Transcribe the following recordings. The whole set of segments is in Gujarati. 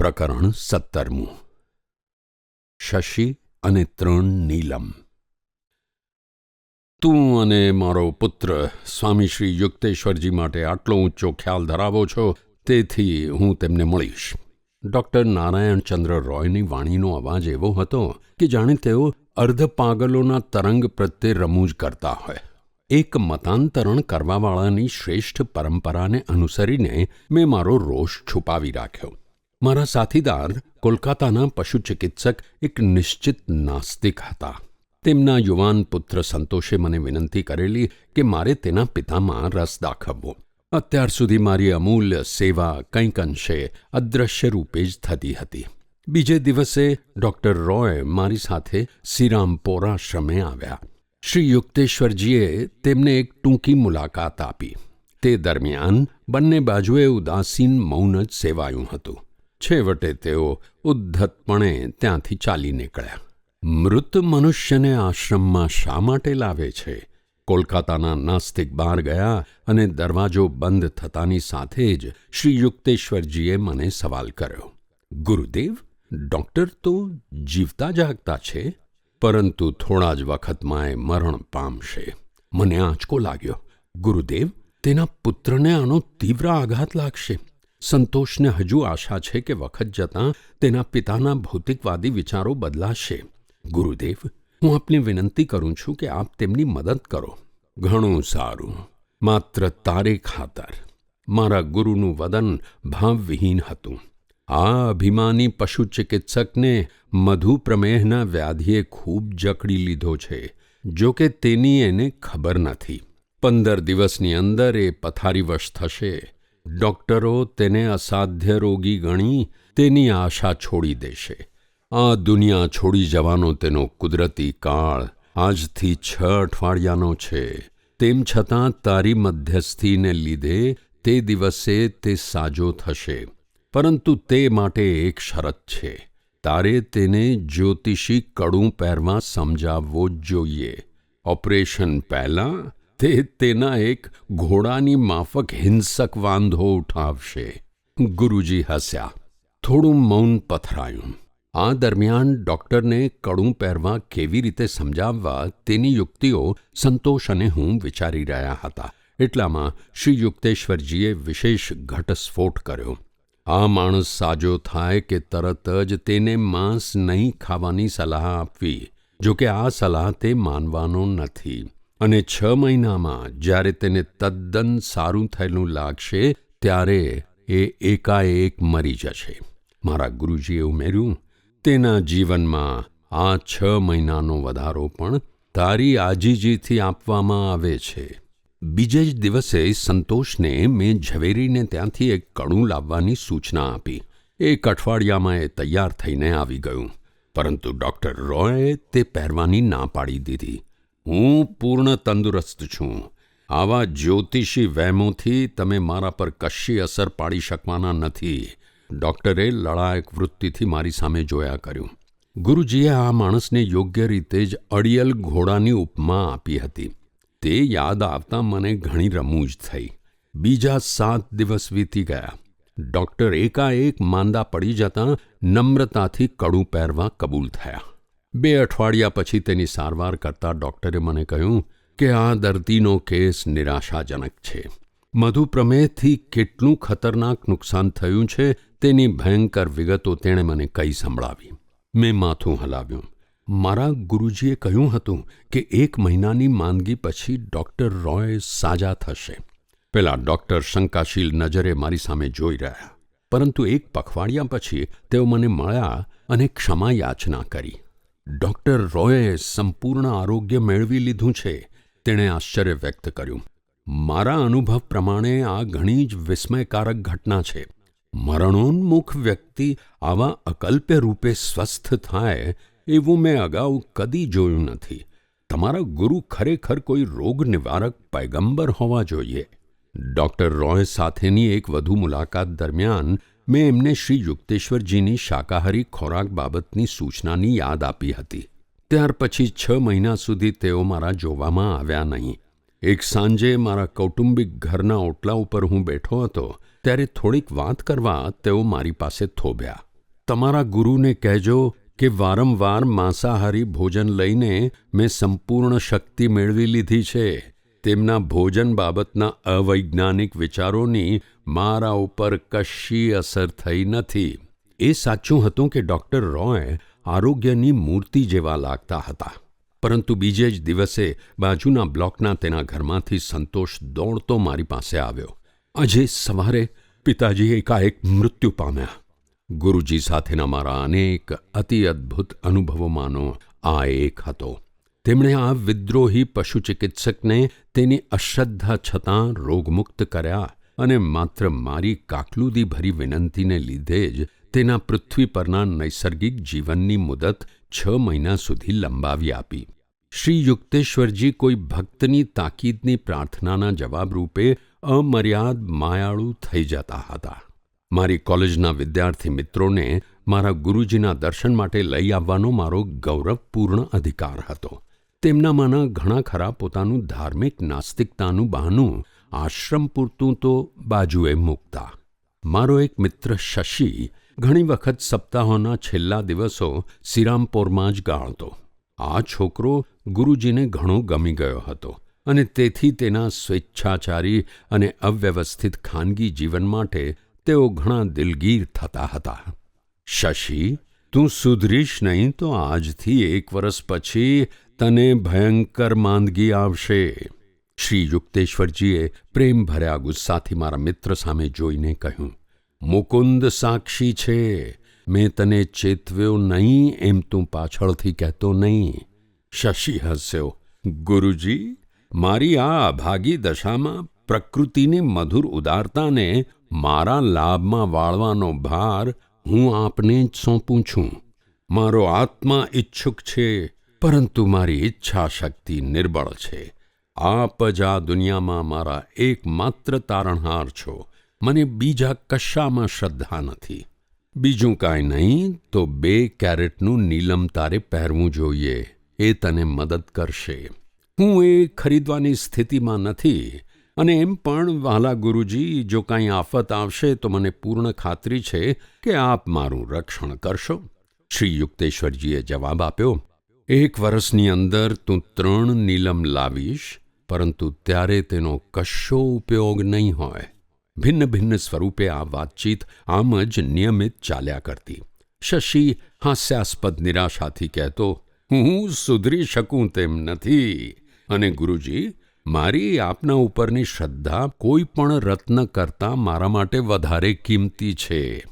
પ્રકરણ સત્તરમું. શશી અને ત્રણ નીલમ. તું અને મારો પુત્ર સ્વામી શ્રી યુક્તેશ્વરજી માટે આટલો ઊંચો ખ્યાલ ધરાવો છો, તેથી હું તેમને મળીશ. ડૉક્ટર નારાયણચંદ્ર રોયની વાણીનો અવાજ એવો હતો કે જાણે તેઓ અર્ધ પાગલોના તરંગ પ્રત્યે રમૂજ કરતા હોય. એક મતાંતરણ કરવાવાળાની શ્રેષ્ઠ પરંપરાને અનુસરીને મેં મારો રોષ છુપાવી રાખ્યો. મારા સાથીદાર કોલકાતાના પશુ ચિકિત્સક એક નિશ્ચિત નાસ્તિક હતા. તેમના યુવાન પુત્ર સંતોષે મને વિનંતી કરેલી કે મારે તેના પિતામાં રસ દાખવવો. અત્યાર સુધી મારી અમૂલ્ય સેવા કંઈક અંશે અદૃશ્ય રૂપે જ થતી હતી. બીજે દિવસે ડૉક્ટર રોય મારી સાથે શ્રીરામપોરા શ્રમે આવ્યા. શ્રી યુક્તેશ્વરજીએ તેમને એક ટૂંકી મુલાકાત આપી. તે દરમિયાન બંને બાજુએ ઉદાસીન મૌન જ સેવાયું હતું. છેવટે તેઓ ઉદ્ધતપણે ત્યાંથી ચાલી નીકળ્યા. મૃત મનુષ્યને આશ્રમમાં શા માટે લાવે છે? કોલકાતાના નાસ્તિક બહાર ગયા અને દરવાજો બંધ થતાની સાથે જ શ્રી યુક્તેશ્વરજીએ મને સવાલ કર્યો. ગુરુદેવ, ડૉક્ટર તો જીવતા જાગતા છે, પરંતુ થોડા જ વખતમાં એ મરણ પામશે. મને આંચકો લાગ્યો. ગુરુદેવ, તેના પુત્રને આનો તીવ્ર આઘાત લાગશે. સંતોષને હજુ આશા છે કે વખત જતાં તેના પિતાના ભૌતિકવાદી વિચારો બદલાશે. ગુરુદેવ, હું આપને વિનંતી કરું છું કે આપ તેમની મદદ કરો. ઘણું સારું. માત્ર તારે ખાતર. મારા ગુરુનું વદન ભાવવિહીન હતું. આ અભિમાની પશુ ચિકિત્સકને મધુપ્રમેહના વ્યાધિએ ખૂબ જકડી લીધો છે. જો કે તેની એને ખબર નથી. પંદર દિવસની અંદર એ પથારીવશ થશે. ડોક્ટરો તેને અસાધ્ય રોગી ગણી તેની આશા છોડી દેશે. આ દુનિયા છોડી જવાનો તેનો કુદરતી કાળ આજથી છ અઠવાડિયાનો છે. તેમ છતાં તારી મધ્યસ્થીને લીધે તે દિવસે તે સાજો થશે, પરંતુ તે માટે એક શરત છે. તારે તેને જ્યોતિષી કડું પહેરવા સમજાવવો જ જોઈએ. ઓપરેશન પહેલાં તે તેના એક ઘોડાની માફક હિંસક વાંધો ઉઠાવશે. ગુરુજી હસ્યા. થોડું મૌન પથરાયું. આ દરમિયાન ડૉક્ટરને કડું પહેરવા કેવી રીતે સમજાવવા તેની યુક્તિઓ સંતોષ અને હું વિચારી રહ્યા હતા. એટલામાં શ્રી યુક્તેશ્વરજીએ વિશેષ ઘટસ્ફોટ કર્યો. આ માણસ સાજો થાય કે તરત જ તેને માંસ નહીં ખાવાની સલાહ આપવી. જો કે આ સલાહ તે માનવાનો નથી. અને છ મહિનામાં જ્યારે તેને તદ્દન સારું થયેલું લાગશે, ત્યારે એ એકાએક મરી જશે. મારા ગુરુજીએ ઉમેર્યું, તેના જીવનમાં આ છ મહિનાનો વધારો પણ તારી આજીજીથી આપવામાં આવે છે. બીજે જ દિવસે સંતોષને મેં ઝવેરીને ત્યાંથી એક કણું લાવવાની સૂચના આપી. એક અઠવાડિયામાં એ તૈયાર થઈને આવી ગયું. પરંતુ ડૉક્ટર રોયે તે પહેરવાની ના પાડી દીધી. હું પૂર્ણ તંદુરસ્ત છું. આવા જ્યોતિષી વહેમોથી તમે મારા પર કશી અસર પાડી શકવાના નથી. ડૉક્ટરે લડાયક વૃત્તિથી મારી સામે જોયા કર્યું. ગુરુજીએ આ માણસને યોગ્ય રીતે જ અડિયલ ઘોડાની ઉપમા આપી હતી. તે યાદ આવતા મને ઘણી રમૂજ થઈ. બીજા સાત દિવસ વીતી ગયા. ડૉક્ટર એકાએક માંદા પડી જતાં નમ્રતાથી કડું પહેરવા કબૂલ થયા. બે અઠવાડિયા પછી તેની સારવાર કરતા ડૉક્ટરે મને કહ્યું કે આ દર્દીનો કેસ નિરાશાજનક છે. મધુપ્રમેહથી કેટલું ખતરનાક નુકસાન થયું છે તેની ભયંકર વિગતો તેણે મને કહી સંભળાવી. મેં માથું હલાવ્યું. મારા ગુરુજીએ કહ્યું હતું કે એક મહિનાની માંદગી પછી ડૉક્ટર રોય સાજા થશે. પેલા ડૉક્ટર શંકાશીલ નજરે મારી સામે જોઈ રહ્યા. પરંતુ એક પખવાડિયા પછી તેઓ મને મળ્યા અને ક્ષમા યાચના કરી. ડૉક્ટર રોયે સંપૂર્ણ આરોગ્ય મેળવી લીધું છે, તેણે આશ્ચર્ય વ્યક્ત કર્યું. મારા અનુભવ પ્રમાણે આ ઘણી જ વિસ્મયકારક ઘટના છે. મરણોન્મુખ વ્યક્તિ આવા અકલ્પ્ય રૂપે સ્વસ્થ થાય એવું મેં અગાઉ કદી જોયું નથી. તમારા ગુરુ ખરેખર કોઈ રોગ નિવારક પૈગંબર હોવા જોઈએ. ડૉક્ટર રોય સાથેની એક વધુ મુલાકાત દરમિયાન મેં એમને શ્રી યુક્તેશ્વરજીની શાકાહારી ખોરાક બાબતની સૂચનાની યાદ આપી હતી. ત્યાર પછી છ મહિના સુધી તેઓ મારા જોવામાં આવ્યા નહીં. એક સાંજે મારા કૌટુંબિક ઘરના ઓટલા ઉપર હું બેઠો હતો, ત્યારે થોડીક વાત કરવા તેઓ મારી પાસે થોભ્યા. તમારા ગુરુને કહેજો કે વારંવાર માંસાહારી ભોજન લઈને મેં સંપૂર્ણ શક્તિ મેળવી લીધી છે. તેમના ભોજન બાબતના અવૈજ્ઞાનિક વિચારોની મારા ઉપર કશી અસર થઈ નથી. એ સાચું હતું કે ડૉક્ટર રોય આરોગ્યની મૂર્તિ જેવા લાગતા હતા. પરંતુ બીજે જ દિવસે બાજુના બ્લોકના તેના ઘરમાંથી સંતોષ દોડતો મારી પાસે આવ્યો. આજે સવારે પિતાજી એકાએક મૃત્યુ પામ્યા. ગુરુજી સાથેના મારા અનેક અતિ અદ્ભુત અનુભવોમાંનો આ એક હતો. તેમણે આ વિદ્રોહી પશુ ચિકિત્સકને તેની અશ્રદ્ધા છતાં રોગમુક્ત કર્યા અને માત્ર મારી કાકલુદીભરી વિનંતીને લીધે જ તેના પૃથ્વી પરના નૈસર્ગિક જીવનની મુદત છ મહિના સુધી લંબાવી આપી. શ્રી યુક્તેશ્વરજી કોઈ ભક્તની તાકીદની પ્રાર્થનાના જવાબ રૂપે અમર્યાદ માયાળુ થઈ જતા હતા. મારી કોલેજના વિદ્યાર્થી મિત્રોને મારા ગુરુજીના દર્શન માટે લઈ આવવાનો મારો ગૌરવપૂર્ણ અધિકાર હતો. તેમનામાંના ઘણા ખરા પોતાનું ધાર્મિક નાસ્તિકતાનું બહાનું આશ્રમ પૂરતું તો બાજુએ મૂકતા. મારો એક મિત્ર શશી ઘણી વખત સપ્તાહોના છેલ્લા દિવસો શ્રીરામપોરમાં જ ગાળતો. આ છોકરો ગુરુજીને ઘણો ગમી ગયો હતો અને તેથી તેના સ્વેચ્છાચારી અને અવ્યવસ્થિત ખાનગી જીવન માટે તેઓ ઘણા દિલગીર થતા હતા. શશી, તું સુધરીશ નહીં તો આજથી એક વર્ષ પછી તને ભયંકર માંદગી આવશે. શ્રી યુક્તેશ્વરજીએ પ્રેમ ભર્યા ગુસ્સાથી મારા મિત્ર સામે જોઈને કહ્યું, મુકુંદ સાક્ષી છે. મેં તને ચેતવ્યો નહીં એમ તું પાછળથી કહેતો નહીં. શશી હસ્યો, ગુરુજી, મારી આ અભાગી દશામાં પ્રકૃતિની મધુર ઉદારતાને મારા લાભમાં વાળવાનો ભાર હું આપને જ સોંપું છું. મારો આત્મા ઈચ્છુક છે. પરંતુ મારી ઈચ્છા શક્તિ નિર્બળ છે. આપ જ આ દુનિયામાં મારા એકમાત્ર તારણહાર છો. મને બીજા કશામાં શ્રદ્ધા નથી. બીજું કાંઈ નહીં, તો બે કેરેટનું નીલમ તારે પહેરવું જોઈએ. એ તને મદદ કરશે. હું એ ખરીદવાની સ્થિતિમાં નથી. અને એમ પણ, વહાલા ગુરુજી, જો કાંઈ આફત આવશે, તો મને પૂર્ણ ખાતરી છે કે આપ મારું રક્ષણ કરશો. શ્રી યુક્તેશ્વરજીએ જવાબ આપ્યો એક વર્ષની અંદર તું ત્રણ નીલમ લાવીશ, પરંતુ ત્યારે તેનો કશો ઉપયોગ નહીં હોય. ભિન્ન ભિન્ન સ્વરૂપે આ વાતચીત આમ જ નિયમિત ચાલ્યા કરતી. શશી હાસ્યાસ્પદ નિરાશાથી કહેતો, હું સુધરી શકું તેમ નથી. અને ગુરુજી, મારી આપના ઉપરની શ્રદ્ધા કોઈ પણ રત્ન કરતાં મારા માટે વધારે કિંમતી છે.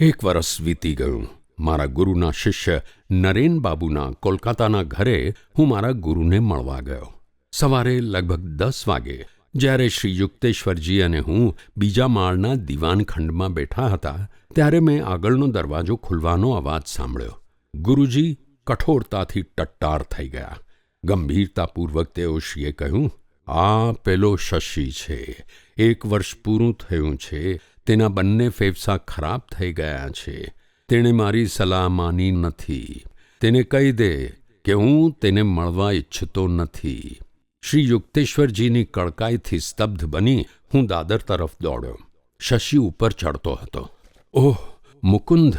એક વર્ષ વીતી ગયું. મારા ગુરુના શિષ્ય નરેન બાબુના કોલકાતાના ઘરે હું મારા ગુરુને મળવા ગયો. સવારે લગભગ દસ વાગે, જ્યારે શ્રી યુક્તેશ્વરજી અને હું બીજા માળના દીવાનખંડમાં બેઠા હતા, ત્યારે મેં આગળનો દરવાજો ખુલવાનો અવાજ સાંભળ્યો. ગુરુજી કઠોરતાથી ટટ્ટાર થઈ ગયા. ગંભીરતાપૂર્વક તેઓ શ્રીએ કહ્યું, આ પેલો શશી છે. એક વર્ષ પૂરું થયું છે. તેના બંને ફેફસા ખરાબ થઈ ગયા છે. તેણે મારી સલાહ માની નથી. તેને કહી દે કે હું તેને મળવા ઈચ્છતો નથી. શ્રી યુક્તેશ્વરજીની કડકાઈથી સ્તબ્ધ બની હું દાદર તરફ દોડ્યો. શશી ઉપર ચડતો હતો. ઓહ, મુકુંદ,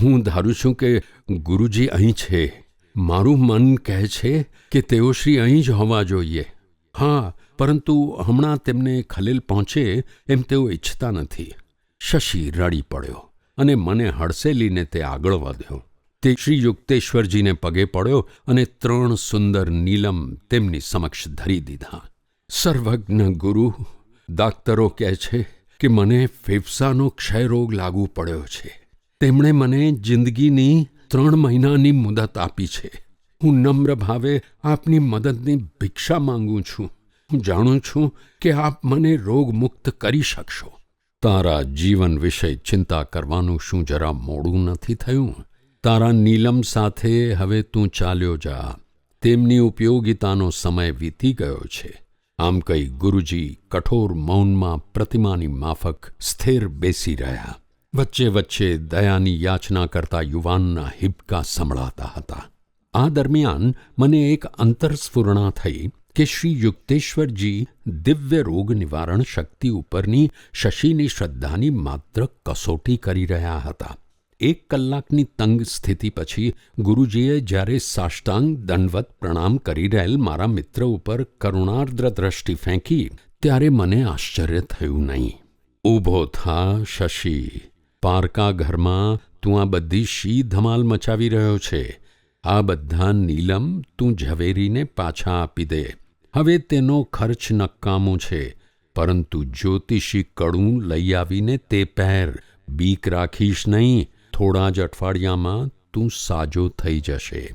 હું ધારું છું કે ગુરુજી અહીં છે. મારું મન કહે છે કે તેઓ શ્રી અહીં જ હોવા જોઈએ. હા, પરંતુ હમણાં તેમને ખલેલ પહોંચે એમ તેઓ ઈચ્છતા નથી. શશી રડી પડ્યો. અને મને હડસેલીને તે આગળ વધ્યો. તે શ્રી યુક્તેશ્વરજીને પગે પડ્યો અને ત્રણ સુંદર નીલમ તેમની સમક્ષ ધરી દીધા. સર્વજ્ઞ ગુરુ દાક્તરો કહે છે કે મને ફેફસાનો ક્ષયરોગ લાગુ પડ્યો છે. તેમણે મને જિંદગીની ત્રણ મહિનાની મુદત આપી છે. હું નમ્ર ભાવે આપની મદદની ભિક્ષા માંગુ છું. હું જાણું છું કે આપ મને રોગમુક્ત કરી શકશો. તારા જીવન વિશે ચિંતા કરવાનું શું જરા મોડું નથી થયું? તારા નીલમ સાથે હવે તું ચાલ્યો જા. તેમની ઉપયોગિતાનો સમય વીતી ગયો છે. આમ કહી ગુરુજી કઠોર મૌનમાં પ્રતિમાની માફક સ્થિર બેસી રહ્યા. વચ્ચે વચ્ચે દયાની યાચના કરતા યુવાનના હિબકા સંભળાતા હતા. આ દરમિયાન મને એક અંતરસ્ફુરણા થઈ. કે શ્રી યુક્તેશ્વરજી દિવ્ય રોગ નિવારણ શક્તિ ઉપરની શશીની શ્રદ્ધાની માત્ર કસોટી કરી રહ્યા હતા. એક કલાકની તંગ સ્થિતિ પછી ગુરુજીએ જ્યારે સાષ્ટાંગ દંડવત પ્રણામ કરી રહેલ મારા મિત્ર ઉપર કરુણાર્દ્ર દ્રષ્ટિ ફેંકી, ત્યારે મને આશ્ચર્ય થયું નહીં. ઊભો થા શશી, પારકા ઘરમાં તું આ બધી શી ધમાલ મચાવી રહ્યો છે? આ બધા નીલમ તું ઝવેરીને પાછા આપી દે. હવે તેનો ખર્ચ નકામો છે, પરંતુ જ્યોતિષી કડું લઈ આવીને તે પહેર બીક રાખીશ નહીં, થોડા જ અઠવાડિયામાં તું સાજો થઈ જશે.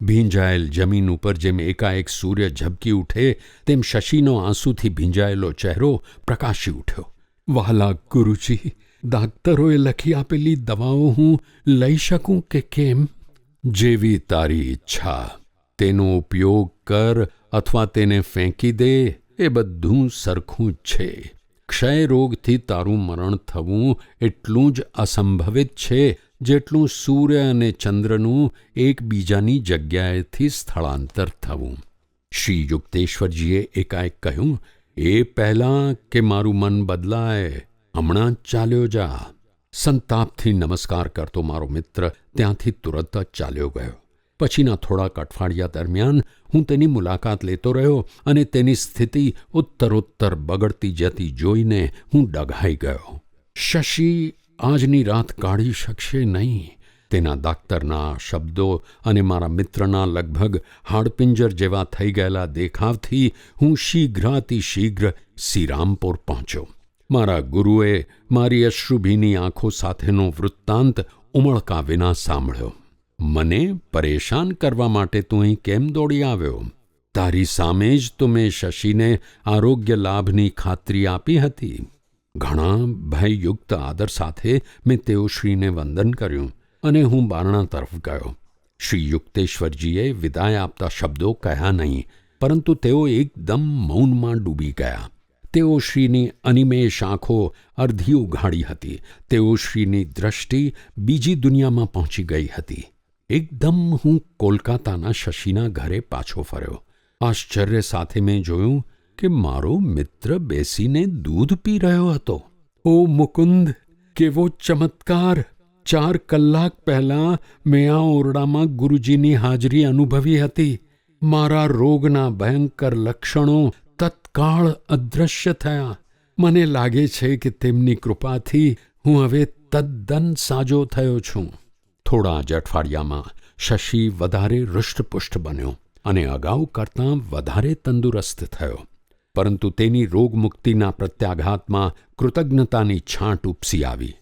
ભીંજાયેલ જમીન ઉપર જેમ એકાએક સૂર્ય ઝબકી ઉઠે, તેમ શશીનો આંસુથી ભીંજાયેલો ચહેરો પ્રકાશી ઉઠ્યો. વહાલા ગુરુજી, ડાક્ટરોએ લખી આપેલી દવાઓ હું લઈ શકું કે કેમ? જેવી તારી ઈચ્છા. તેનો ઉપયોગ કર અથવા તેને ફેંકી દે, એ બધું સરખું જ છે. ક્ષય રોગથી તારું મરણ થવું એટલું જ અસંભવિત છે, જેટલું સૂર્ય અને ચંદ્રનું એકબીજાની જગ્યાએથી સ્થળાંતર થવું. શ્રી યુક્તેશ્વરજીએ એકાએક કહ્યું, એ પહેલાં કે મારું મન બદલાય, હમણાં જ ચાલ્યો જા. સંતાપથી નમસ્કાર કરતો મારો મિત્ર ત્યાંથી તુરત જ ચાલ્યો ગયો. પછીના થોડાક અઠવાડિયા દરમિયાન હું તેની મુલાકાત લેતો રહ્યો અને તેની સ્થિતિ ઉત્તરોત્તર બગડતી જતી જોઈને હું ડઘાઈ ગયો. શશી, આજની રાત કાઢી શકશે નહીં. તેના દાક્તરના શબ્દો અને મારા મિત્રના લગભગ હાડપિંજર જેવા થઈ ગયેલા દેખાવથી હું શીઘ્રાતિ શીઘ્ર શ્રીરામપુર પહોંચ્યો. મારા ગુરુએ મારી અશ્રુભીની આંખો સાથેનો વૃત્તાંત ઉમળકા વિના સાંભળ્યો. મને પરેશાન કરવા માટે તું અહીં કેમ દોડી આવ્યો? તારી સામે જ તો મેં શશીને આરોગ્ય લાભની ખાતરી આપી હતી. ઘણા ભયયુક્ત આદર સાથે મેં તેઓશ્રીને વંદન કર્યું અને હું બારણા તરફ ગયો. શ્રી યુક્તેશ્વરજીએ વિદાય આપતા શબ્દો કહ્યા નહીં, પરંતુ તેઓ એકદમ મૌનમાં ડૂબી ગયા. તેઓ શ્રીની અનિમેષ આંખો અર્ધી ઉઘાડી હતી. તેઓ શ્રીની દ્રષ્ટિ બીજી દુનિયામાં પહોંચી ગઈ હતી. એકદમ હું કોલકાતાના શશીના ઘરે પાછો ફર્યો. આશ્ચર્ય સાથે મેં જોયું કે મારો મિત્ર બેસીને દૂધ પી રહ્યો હતો. ઓ મુકુંદ, કેવો ચમત્કાર! ચાર કલાક પહેલાં મેં આ ઓરડામાં ગુરુજીની હાજરી અનુભવી હતી. મારા રોગના ભયંકર લક્ષણો તત્કાળ અદૃશ્ય થયા. મને લાગે છે કે તેમની કૃપાથી હું હવે તદ્દન સાજો થયો છું. થોડા જ અઠવાડિયામાં શશી વધારે હૃષ્ટપુષ્ટ બન્યો અને અગાઉ કરતાં વધારે તંદુરસ્ત થયો. પરંતુ તેની રોગમુક્તિના પ્રત્યાઘાતમાં કૃતજ્ઞતાની છાંટ ઉપસી આવી.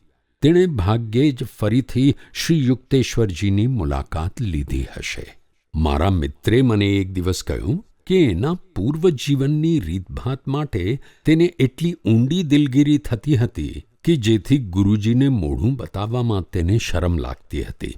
તેણે ભાગ્યે જ ફરીથી શ્રી યુક્તેશ્વરજીની મુલાકાત લીધી હશે. મારા મિત્રે, મને એક દિવસ કહ્યું, કે એના પૂર્વજીવનની રીતભાત માટે તેને એટલી ઊંડી દિલગીરી થતી હતી કે જેથી ગુરુજીને મોઢું બતાવવામાં તેને શરમ લાગતી હતી.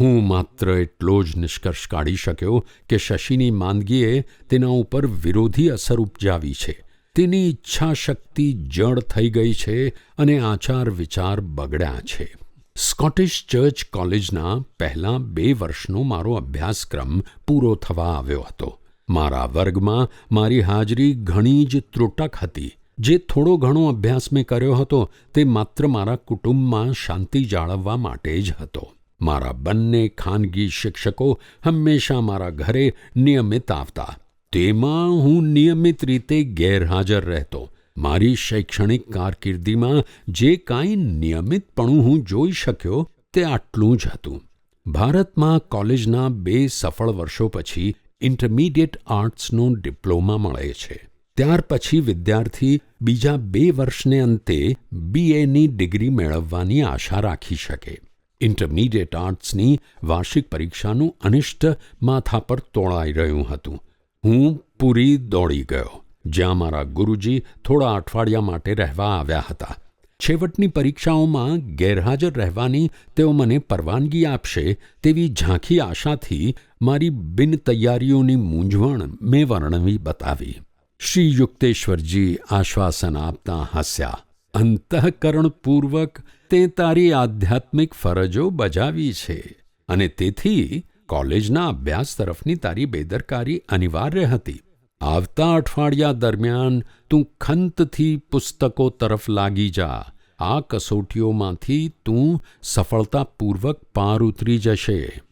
હું માત્ર એટલો જ નિષ્કર્ષ કાઢી શક્યો કે શશીની માંદગીએ તેના ઉપર વિરોધી અસર ઉપજાવી છે. તેની ઈચ્છા શક્તિ જડ થઈ ગઈ છે અને આચાર વિચાર બગડ્યા છે. સ્કોટિશ ચર્ચ કોલેજના પહેલા બે વર્ષનો મારો અભ્યાસક્રમ પૂરો થવા આવ્યો હતો. મારા વર્ગમાં મારી હાજરી ઘણી જ ત્રુટક હતી. જે થોડો ઘણો અભ્યાસ મેં કર્યો હતો, તે માત્ર મારા કુટુંબમાં શાંતિ જાળવવા માટે જ હતો. મારા બંને ખાનગી શિક્ષકો હંમેશા મારા ઘરે નિયમિત આવતા. તેમાં હું નિયમિત રીતે ગેરહાજર રહેતો. મારી શૈક્ષણિક કારકિર્દીમાં જે કાંઈ નિયમિતપણું હું જોઈ શક્યો, તે આટલું જ હતું. ભારતમાં કોલેજના બે સફળ વર્ષો પછી ઇન્ટરમીડિયેટ આર્ટ્સનો ડિપ્લોમા મળે છે. ત્યાર પછી વિદ્યાર્થી બીજા બે વર્ષને અંતે બીએની ડિગ્રી મેળવવાની આશા રાખી શકે. ઇન્ટરમીડિયેટ આર્ટ્સની વાર્ષિક પરીક્ષાનું અનિષ્ટ માથા પર તોળાઈ રહ્યું હતું. હું પૂરી દોડી ગયો, જ્યાં મારા ગુરુજી થોડા અઠવાડિયા માટે રહેવા આવ્યા હતા. છેવટની પરીક્ષાઓમાં ગેરહાજર રહેવાની તેઓ મને પરવાનગી આપશે તેવી ઝાંખી આશાથી મારી બિનતૈયારીઓની મૂંઝવણ મેં વર્ણવી બતાવી. શ્રી યુક્તેશ્વરજી આશ્વાસન આપતા હસ્યા. અંતઃકરણપૂર્વક તે તારી આધ્યાત્મિક ફરજો બજાવી છે અને તેથી કોલેજના અભ્યાસ તરફની તારી બેદરકારી અનિવાર્ય હતી. આવતા અઠવાડિયા દરમિયાન તું ખંતથી પુસ્તકો તરફ લાગી જા. આ કસોટીઓમાંથી તું સફળતાપૂર્વક પાર ઉતરી જશે.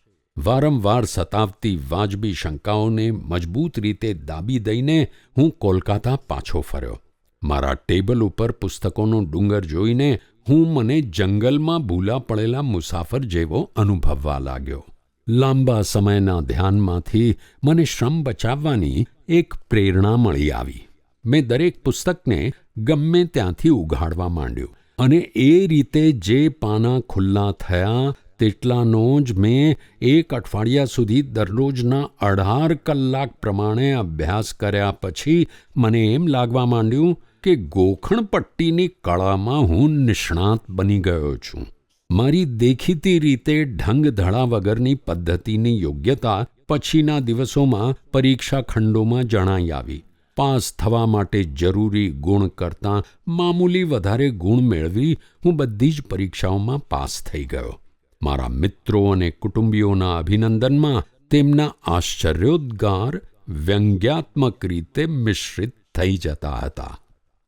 વારંવાર સતાવતી વાજબી શંકાઓને મજબૂત રીતે દાબી દઈને હું કોલકાતા પાછો ફર્યો. મારા ટેબલ ઉપર પુસ્તકોનો ડુંગર જોઈને હું મને જંગલમાં ભૂલા પડેલા મુસાફર જેવો અનુભવવા લાગ્યો. લાંબા સમયના ધ્યાનમાંથી મને શ્રમ બચાવવાની એક પ્રેરણા મળી આવી. મેં દરેક પુસ્તકને ગમે ત્યાંથી ઉઘાડવા માંડ્યું અને એ રીતે જે પાના ખુલ્લા થયા તેટલાનો જ મેં એક અઠવાડિયા સુધી દરરોજના અઢાર કલાક પ્રમાણે અભ્યાસ કર્યા પછી મને એમ લાગવા માંડ્યું કે ગોખણપટ્ટીની કળામાં હું નિષ્ણાત બની ગયો છું. મારી દેખીતી રીતે ઢંગ ધડા વગરની પદ્ધતિની યોગ્યતા પછીના દિવસોમાં પરીક્ષા ખંડોમાં જણાઈ આવી. પાસ થવા માટે જરૂરી ગુણ કરતાં મામૂલી વધારે ગુણ મેળવી હું બધી જ પરીક્ષાઓમાં પાસ થઈ ગયો. મારા મિત્રો અને કુટુંબીઓના અભિનંદનમાં તેમના આશ્ચર્યોદ્ગાર, વ્યંગ્યાત્મક રીતે મિશ્રિત થઈ જતા હતા.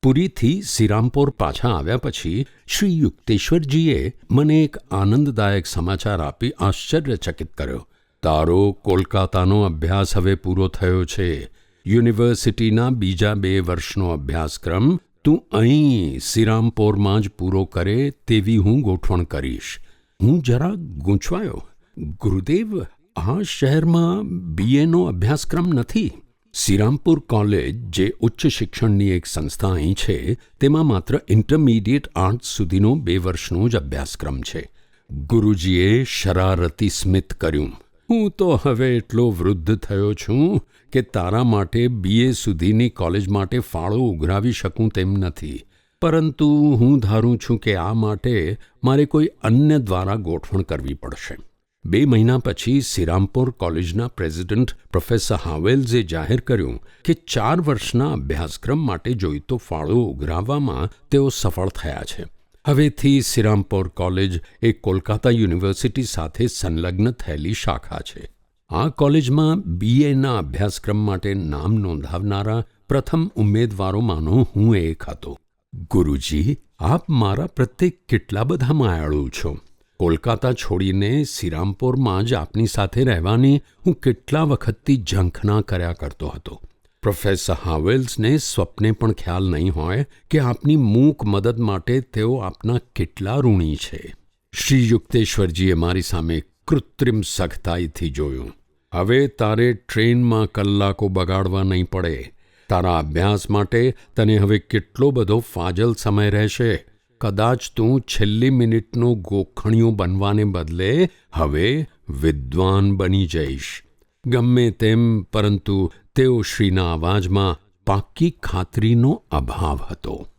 પુરીથી સિરામપોર પાછા આવ્યા પછી શ્રી યુક્તેશ્વરજીએ મને એક આનંદદાયક સમાચાર આપી આશ્ચર્યચકિત કર્યો. તારો કોલકાતાનો અભ્યાસ હવે પૂરો થયો છે. યુનિવર્સિટીના બીજા બે વર્ષનો અભ્યાસક્રમ તું અહીં સિરામપોરમાં જ પૂરો કરે તેવી હું ગોઠવણ કરીશ. હું જરા ગૂંચવાયો. ગુરુદેવ, આ શહેરમાં બીએનો અભ્યાસક્રમ નથી. શ્રીરામપુર કોલેજ, જે ઉચ્ચ શિક્ષણની એક સંસ્થા અહીં છે, તેમાં માત્ર ઇન્ટરમીડિયેટ આર્ટ્સ સુધીનો બે વર્ષનો જ અભ્યાસક્રમ છે. ગુરુજીએ શરારતી સ્મિત કર્યું. હું તો હવે એટલો વૃદ્ધ થયો છું કે તારા માટે બીએ સુધીની કોલેજ માટે ફાળો ઉઘરાવી શકું તેમ નથી. પરંતુ હું ધારું છું કે આ માટે મારે કોઈ અન્ય દ્વારા ગોઠવણ કરવી પડશે. બે મહિના પછી સિરામપુર કોલેજના પ્રેસિડેન્ટ પ્રોફેસર હાવેલ્સે જાહેર કર્યું કે ચાર વર્ષના અભ્યાસક્રમ માટે જોઈતો ફાળો ઉઘરાવવામાં તેઓ સફળ થયા છે. હવેથી સિરામપુર કોલેજ એ કોલકાતા યુનિવર્સિટી સાથે સંલગ્ન થયેલી શાખા છે. આ કોલેજમાં બીએના અભ્યાસક્રમ માટે નામ નોંધાવનારા પ્રથમ ઉમેદવારોમાંનો હું એક હતો. ગુરુજી, આપ મારા પ્રત્યે કેટલા બધા માયાળુ છો. કોલકાતા છોડીને સિરામપોરમાં જ આપની સાથે રહેવાની હું કેટલા વખતથી ઝંખના કર્યા કરતો હતો. પ્રોફેસર હાવેલ્સને સ્વપ્ને પણ ખ્યાલ નહીં હોય કે આપની મૂક મદદ માટે તેઓ આપના કેટલા ઋણી છે. શ્રી યુક્તેશ્વરજીએ મારી સામે કૃત્રિમ સખતાઈથી જોયું. હવે તારે ટ્રેનમાં કલાકો બગાડવા નહીં પડે. તારા અભ્યાસ માટે તને હવે કેટલો બધો ફાજલ સમય રહેશે. કદાચ તું છેલ્લી મિનિટનું ગોખણિયું બનવાને બદલે હવે વિદ્વાન બની જઈશ. ગમે તેમ, પરંતુ તેઓ શ્રીના અવાજમાં પાક્કી ખાતરીનો અભાવ હતો.